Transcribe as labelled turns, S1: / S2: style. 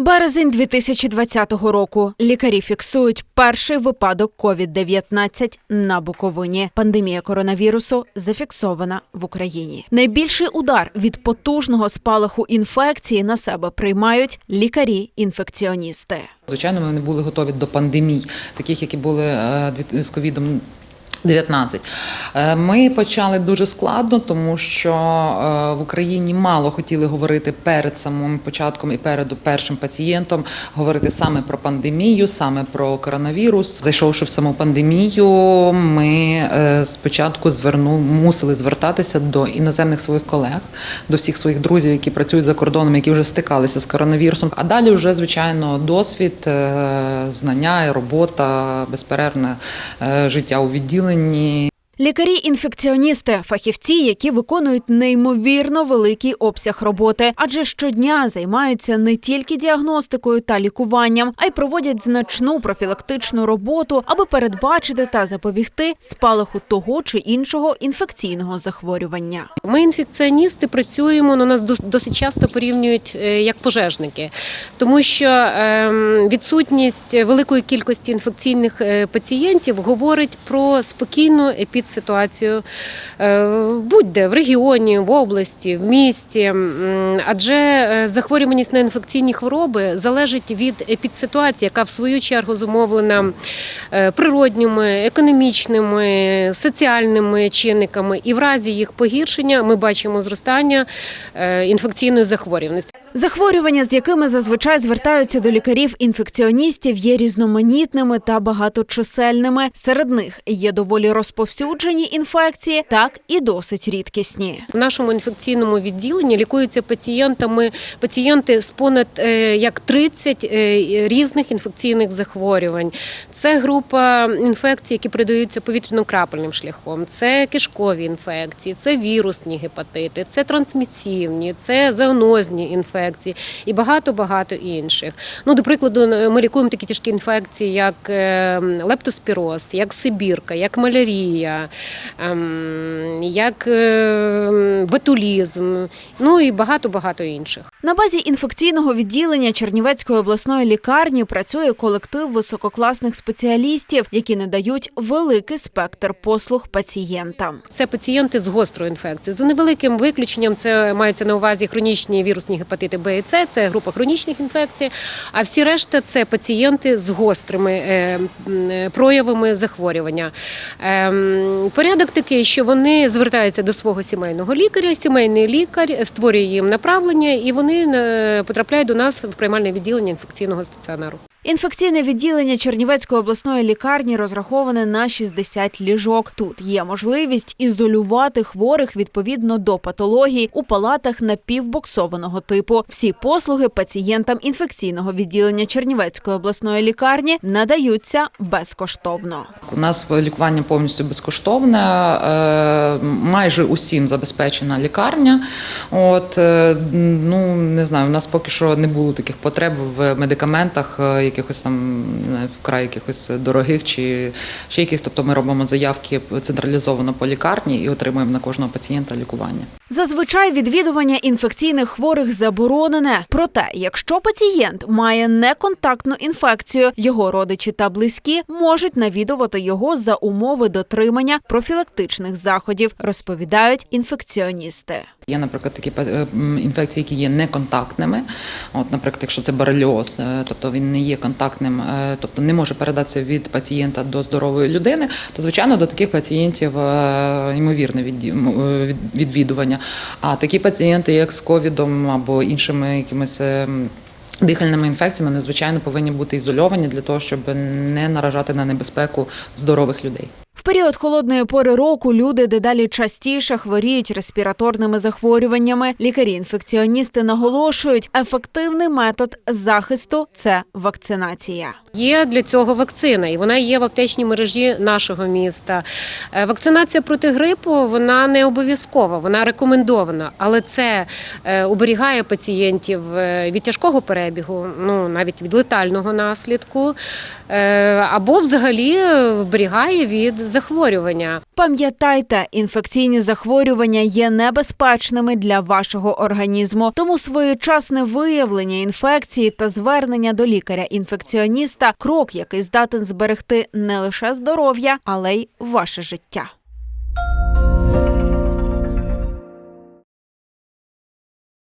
S1: Березень 2020 року. Лікарі фіксують перший випадок COVID-19 на Буковині. Пандемія коронавірусу зафіксована в Україні. Найбільший удар від потужного спалаху інфекції на себе приймають лікарі-інфекціоністи.
S2: Звичайно, ми не були готові до пандемій, таких, які були е, з ковідом. 19. Е, Ми почали дуже складно, тому що е, в Україні мало хотіли говорити перед самим початком і перед першим пацієнтом, говорити саме про пандемію, саме про коронавірус. Зайшовши в саму пандемію, ми е, спочатку зверну, мусили звертатися до іноземних своїх колег, до всіх своїх друзів, які працюють за кордоном, які вже стикалися з коронавірусом. А далі вже звичайно досвід, знання, робота, безперервне життя у відділенні посилені
S1: Лікарі-інфекціоністи фахівці, які виконують неймовірно великий обсяг роботи, адже щодня займаються не тільки діагностикою та лікуванням, а й проводять значну профілактичну роботу, аби передбачити та запобігти спалаху того чи іншого інфекційного захворювання.
S3: Ми інфекціоністи працюємо, ну, нас дос- досить часто порівнюють е, як пожежники, тому що ем, відсутність великої кількості інфекційних е, пацієнтів говорить про спокійну епідситуацію е, будь-де в регіоні, в області, в місті. Адже е, захворюваність на інфекційні хвороби залежить від епідситуації, яка в свою чергу зумовлена е, природніми, економічними, соціальними чинниками, і в разі їх погіршення ми бачимо зростання інфекційної захворюваності.
S1: Захворювання, з якими зазвичай звертаються до лікарів-інфекціоністів, є різноманітними та багаточисельними. Серед них є доволі розповсюджені інфекції, так і досить рідкісні.
S3: В нашому інфекційному відділенні лікуються пацієнтами пацієнти з понад е, як 30 е, різних інфекційних захворювань. Це група інфекцій, які передаються повітряно-крапельним шляхом. Це кишкові інфекції, це вірусні гепатити, це трансмісивні, це зоонозні інфекції і багато багато інших. Ну, до прикладу, ми лікуємо такі тяжкі інфекції, як е, лептоспіроз, як сибірка, як малярія, ем, як е, ботулізм, ну і багато багато інших.
S1: На базі інфекційного відділення Чернівецької обласної лікарні працює колектив висококласних спеціалістів, які надають великий спектр послуг пацієнтам.
S3: Це пацієнти з гострою інфекцією. За невеликим виключенням це мається на увазі хронічні вірусні гепатити Б і С, це група хронічних інфекцій. А всі решта це пацієнти з гострими е, е, проявами захворювання. Ем, Порядок такий, що вони звертаються до свого сімейного лікаря. Сімейний лікар створює їм направлення, і вони е, потрапляють до нас в приймальне відділення інфекційного стаціонару.
S1: Інфекційне відділення Чернівецької обласної лікарні розраховане на 60 ліжок. Тут є можливість ізолювати хворих відповідно до патологій у палатах напівбоксованого типу. Всі послуги пацієнтам інфекційного відділення Чернівецької обласної лікарні надаються безкоштовно.
S2: У нас лікування повністю безкоштовне, е, майже усім забезпечена лікарня. От е, ну не знаю, у нас поки що не було таких потреб в медикаментах, е, якихось там вкрай якихось дорогих чи ще якихось. Тобто ми робимо заявки централізовано по лікарні і отримуємо на кожного пацієнта лікування.
S1: Зазвичай відвідування інфекційних хворих заборонене. Проте, якщо пацієнт має неконтактну інфекцію, його родичі та близькі можуть навідувати його за умови дотримання профілактичних заходів, розповідають інфекціоністи.
S2: Є, наприклад, такі е, інфекції, які є неконтактними. От, наприклад, якщо це борельоз, е, тобто він не є контактним, е, тобто не може передатися від пацієнта до здорової людини, то звичайно до таких пацієнтів е, ймовірне е, від- відвідування. А такі пацієнти, як з ковідом або іншими якимись. Дихальними інфекціями вони, звичайно повинні бути ізольовані для того, щоб не наражати на небезпеку здорових людей.
S1: В період холодної пори року люди дедалі частіше хворіють респіраторними захворюваннями. Лікарі-інфекціоністи наголошують, ефективний метод захисту це вакцинація.
S3: Є для цього вакцина, і вона є в аптечній мережі нашого міста. Е, Вакцинація проти грипу вона не обов'язкова, вона рекомендована, але це е, уберігає пацієнтів е, від тяжкого перебігу, ну навіть від летального наслідку, е, або взагалі е, вберігає від захворювання.
S1: Пам'ятайте, інфекційні захворювання є небезпечними для вашого організму, тому своєчасне виявлення інфекції та звернення до лікаря-інфекціоніста крок, який здатен зберегти не лише здоров'я, але й ваше життя.